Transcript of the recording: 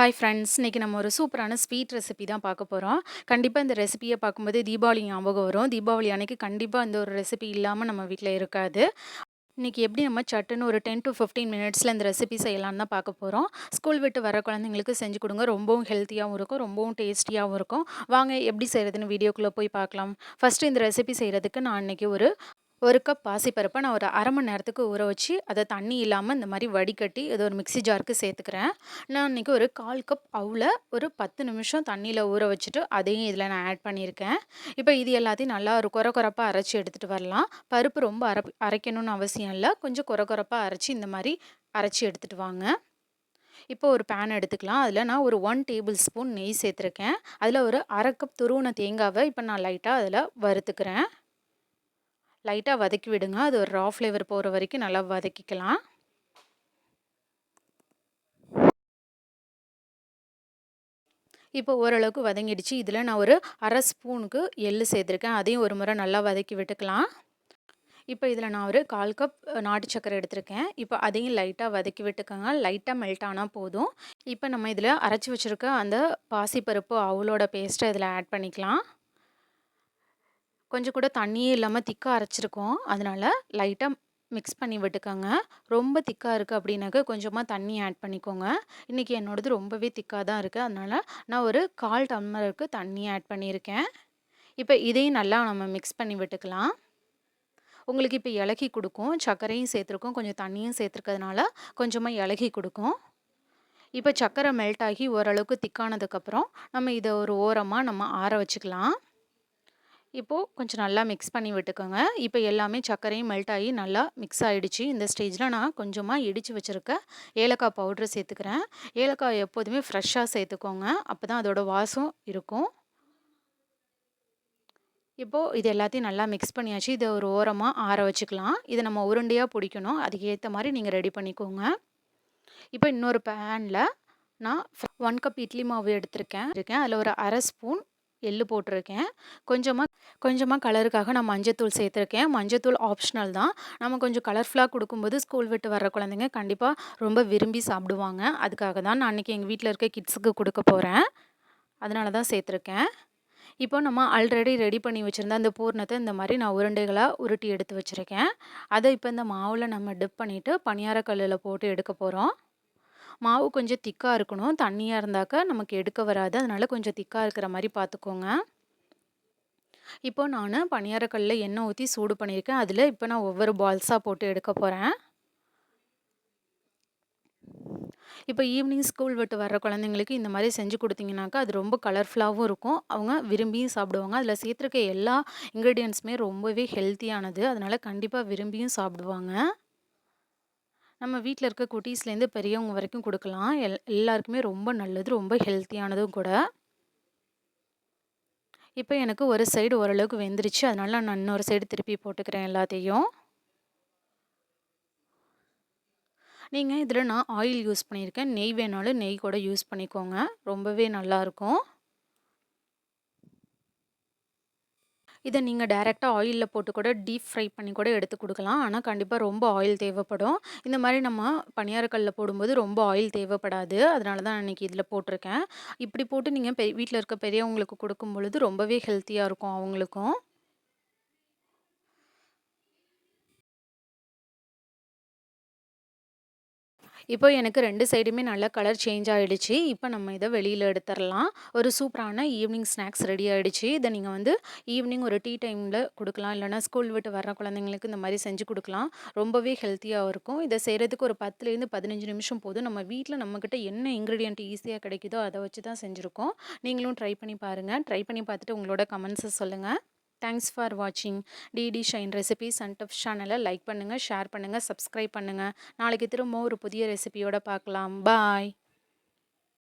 Hi friends இன்றைக்கி நம்ம ஒரு சூப்பரான ஸ்வீட் ரெசிபி தான் பார்க்க போகிறோம் கண்டிப்பாக இந்த ரெசிபியை பார்க்கும்போது தீபாவளி ஞாபகம் வரும். தீபாவளி அன்னைக்கு கண்டிப்பாக இந்த ஒரு ரெசிபி இல்லாமல் நம்ம வீட்டில் இருக்காது. இன்றைக்கி எப்படி நம்ம சட்டுன்னு ஒரு டென் டு ஃபிஃப்டீன் மினிட்ஸில் இந்த ரெசிபி செய்யலாம்னு தான் பார்க்க போகிறோம் ஸ்கூல் விட்டு வர குழந்தைங்களுக்கு செஞ்சு கொடுங்க. ரொம்பவும் ஹெல்த்தியாகவும் இருக்கும். ரொம்பவும் டேஸ்டியாகவும் இருக்கும். வாங்க எப்படி செய்கிறதுன்னு வீடியோக்குள்ளே போய் பார்க்கலாம். ஃபஸ்ட்டு இந்த ரெசிபி செய்கிறதுக்கு நான் இன்றைக்கி ஒரு ஒரு கப் பாசிப்பருப்பை நான் ஒரு அரை மணி நேரத்துக்கு ஊற வச்சு அதை தண்ணி இல்லாமல் இந்த மாதிரி வடிகட்டி இதை ஒரு மிக்ஸி ஜாருக்கு சேர்த்துக்கிறேன். நான் இன்றைக்கி ஒரு கால் கப் அவுல ஒரு பத்து நிமிஷம் தண்ணியில் ஊற வச்சுட்டு அதையும் இதில் நான் ஆட் பண்ணியிருக்கேன். இப்போ இது எல்லாத்தையும் நல்லா ஒரு குறை குறைப்பாக அரைச்சி எடுத்துகிட்டு வரலாம். பருப்பு ரொம்ப அரை அரைக்கணும்னு அவசியம் இல்லை. கொஞ்சம் குறை குறைப்பாக அரைச்சி இந்த மாதிரி அரைச்சி எடுத்துகிட்டு வாங்க. இப்போ ஒரு பேன் எடுத்துக்கலாம். அதில் நான் ஒரு ஒன் டேபிள் ஸ்பூன் நெய் சேர்த்துருக்கேன். அதில் ஒரு அரை கப் துருவன தேங்காவை இப்போ நான் லைட்டாக அதில் வறுத்துக்கிறேன். லைட்டாக வதக்கி விடுங்க. அது ஒரு ரா ஃப்ளேவர் போகிற வரைக்கும் நல்லா வதக்கிக்கலாம். இப்போ ஓரளவுக்கு வதங்கிடுச்சு. இதில் நான் ஒரு அரை ஸ்பூனுக்கு எள்ளு சேர்த்துருக்கேன். அதையும் ஒரு முறை நல்லா வதக்கி விட்டுக்கலாம். இப்போ இதில் நான் ஒரு கால் கப் நாட்டு சக்கரை எடுத்திருக்கேன். இப்போ அதையும் லைட்டாக வதக்கி விட்டுக்கோங்க. லைட்டாக மெல்ட் ஆனால் போதும். இப்போ நம்ம இதில் அரைச்சி வச்சுருக்க அந்த பாசிப்பருப்பு அவளோட பேஸ்ட்டை இதில் ஆட் பண்ணிக்கலாம். கொஞ்சம் கூட தண்ணியே இல்லாமல் திக்காக அரைச்சிருக்கோம். அதனால் லைட்டாக மிக்ஸ் பண்ணி விட்டுக்கோங்க. ரொம்ப திக்காக இருக்குது அப்படின்னாக்க கொஞ்சமாக தண்ணி ஆட் பண்ணிக்கோங்க. இன்றைக்கி என்னோடது ரொம்பவே திக்காக தான் இருக்குது அதனால் நான் ஒரு கால் டம்ளருக்கு தண்ணி ஆட் பண்ணியிருக்கேன். இப்போ இதையும் நல்லா நம்ம மிக்ஸ் பண்ணி விட்டுக்கலாம். உங்களுக்கு இப்போ இலகி கொடுக்கும். சர்க்கரையும் சேர்த்துருக்கோம். கொஞ்சம் தண்ணியும் சேர்த்துருக்கிறதுனால கொஞ்சமாக இலகி கொடுக்கும். இப்போ சர்க்கரை மெல்ட் ஆகி ஓரளவுக்கு திக்கானதுக்கப்புறம் நம்ம இதை ஒரு ஓரமாக நம்ம ஆற வச்சுக்கலாம். இப்போது கொஞ்சம் நல்லா மிக்ஸ் பண்ணி விட்டுக்கோங்க. இப்போ எல்லாமே சர்க்கரையும் மெல்ட் ஆகி நல்லா மிக்ஸ் ஆகிடுச்சு இந்த ஸ்டேஜில் நான் கொஞ்சமாக இடித்து வச்சுருக்க ஏலக்காய் பவுட்ரு சேர்த்துக்கிறேன். ஏலக்காய் எப்போதுமே ஃப்ரெஷ்ஷாக சேர்த்துக்கோங்க. அப்போ தான் அதோடய வாசம் இருக்கும். இப்போது இது எல்லாத்தையும் நல்லா மிக்ஸ் பண்ணியாச்சு. இதை ஒரு ஓரமாக ஆற வச்சுக்கலாம். இதை நம்ம உருண்டையாக பிடிக்கணும். அதுக்கு ஏற்ற மாதிரி நீங்கள் ரெடி பண்ணிக்கோங்க. இப்போ இன்னொரு பேனில் நான் ஒன் கப் இட்லி மாவு எடுத்திருக்கேன். இருக்கேன். அதில் ஒரு அரை ஸ்பூன் எள்ளு போட்டிருக்கேன். கொஞ்சமாக கொஞ்சமாக கலருக்காக நான் மஞ்சத்தூள் சேர்த்துருக்கேன். மஞ்சத்தூள் ஆப்ஷனல் தான். நம்ம கொஞ்சம் கலர்ஃபுல்லாக கொடுக்கும்போது ஸ்கூல் விட்டு வர குழந்தைங்க கண்டிப்பாக ரொம்ப விரும்பி சாப்பிடுவாங்க. அதுக்காக தான் நான் அன்றைக்கி எங்கள் வீட்டில் இருக்க கிட்ஸுக்கு கொடுக்க போகிறேன் அதனால தான் சேர்த்துருக்கேன். இப்போ நம்ம ஆல்ரெடி ரெடி பண்ணி வச்சுருந்த அந்த பூர்ணத்தை இந்த மாதிரி நான் உருண்டைகளாக உருட்டி எடுத்து வச்சுருக்கேன். அதை இப்போ இந்த மாவில் நம்ம டிப் பண்ணிவிட்டு பணியார கல்லில் போட்டு எடுக்க போகிறோம் மாவு கொஞ்சம் திக்காக இருக்கணும். தண்ணியாக இருந்தாக்கா நமக்கு எடுக்க வராது. அதனால் கொஞ்சம் திக்காக இருக்கிற மாதிரி பார்த்துக்கோங்க இப்போ நான் பணியாரக்கல்லில் எண்ணெய் ஊற்றி சூடு பண்ணியிருக்கேன். அதில் இப்போ நான் ஒவ்வொரு பால்ஸாக போட்டு எடுக்க போகிறேன் இப்போ ஈவினிங் ஸ்கூல் விட்டு வர குழந்தைங்களுக்கு இந்த மாதிரி செஞ்சு கொடுத்தீங்கனாக்கா அது ரொம்ப கலர்ஃபுல்லாகவும் இருக்கும். அவங்க விரும்பியும் சாப்பிடுவாங்க. அதில் சேர்த்துருக்க எல்லா இன்க்ரீடியன்ஸுமே ரொம்பவே ஹெல்த்தியானது அதனால் கண்டிப்பாக விரும்பியும் சாப்பிடுவாங்க. நம்ம வீட்டில் இருக்க குட்டீஸ்லேருந்து பெரியவங்க வரைக்கும் கொடுக்கலாம். எல் எல்லாருக்குமே ரொம்ப நல்லது ரொம்ப ஹெல்த்தியானதும் கூட. இப்போ எனக்கு ஒரு சைடு ஓரளவுக்கு வெந்துருச்சு. அதனால நான் இன்னொரு சைடு திருப்பி போட்டுக்கிறேன் எல்லாத்தையும். நீங்கள் இதில் நான் ஆயில் யூஸ் பண்ணியிருக்கேன். நெய் வேணாலும் நெய் கூட யூஸ் பண்ணிக்கோங்க. ரொம்பவே நல்லாயிருக்கும் இதை நீங்கள் டைரெக்டாக ஆயிலில் போட்டு கூட டீப் ஃப்ரை பண்ணி கூட எடுத்து கொடுக்கலாம். ஆனால் கண்டிப்பாக ரொம்ப ஆயில் தேவைப்படும். இந்த மாதிரி நம்ம பணியாரக்கல்லில் போடும்போது ரொம்ப ஆயில் தேவைப்படாது. அதனால தான் நான் இதில் போட்டிருக்கேன். இப்படி போட்டு நீங்கள் பெ வீட்டில் இருக்க பெரியவங்களுக்கு கொடுக்கும் பொழுது ரொம்பவே ஹெல்த்தியாக இருக்கும் அவங்களுக்கும். இப்போ எனக்கு ரெண்டு சைடுமே நல்லா கலர் சேஞ்ச் ஆகிடுச்சு இப்போ நம்ம இதை வெளியில் எடுத்துடலாம் ஒரு சூப்பரான ஈவினிங் ஸ்நாக்ஸ் ரெடி ஆகிடுச்சு இதை நீங்கள் வந்து ஈவினிங் ஒரு டீ டைமில் கொடுக்கலாம். இல்லைனா ஸ்கூல் விட்டு வர குழந்தைங்களுக்கு இந்த மாதிரி செஞ்சு கொடுக்கலாம். ரொம்பவே ஹெல்த்தியாக இருக்கும். இதை செய்கிறதுக்கு ஒரு பத்துலேருந்து பதினஞ்சு நிமிஷம் போதும். நம்ம வீட்டில் நம்மக்கிட்ட என்ன இன்க்ரீடியன்ட் ஈஸியாக கிடைக்குதோ அதை வச்சு தான் செஞ்சுருக்கோம். நீங்களும் ட்ரை பண்ணி பாருங்கள் ட்ரை பண்ணி பார்த்துட்டு உங்களோட கமெண்ட்ஸை சொல்லுங்கள் தேங்க்ஸ் ஃபார் வாட்சிங் டிடி ஷைன் ரெசிபிஸ் அண்ட் டப் சேனலை லைக் பண்ணுங்கள் ஷேர் பண்ணுங்கள் சப்ஸ்கிரைப் பண்ணுங்கள் நாளைக்கு திரும்ப ஒரு புதிய ரெசிபியோட பார்க்கலாம். பாய்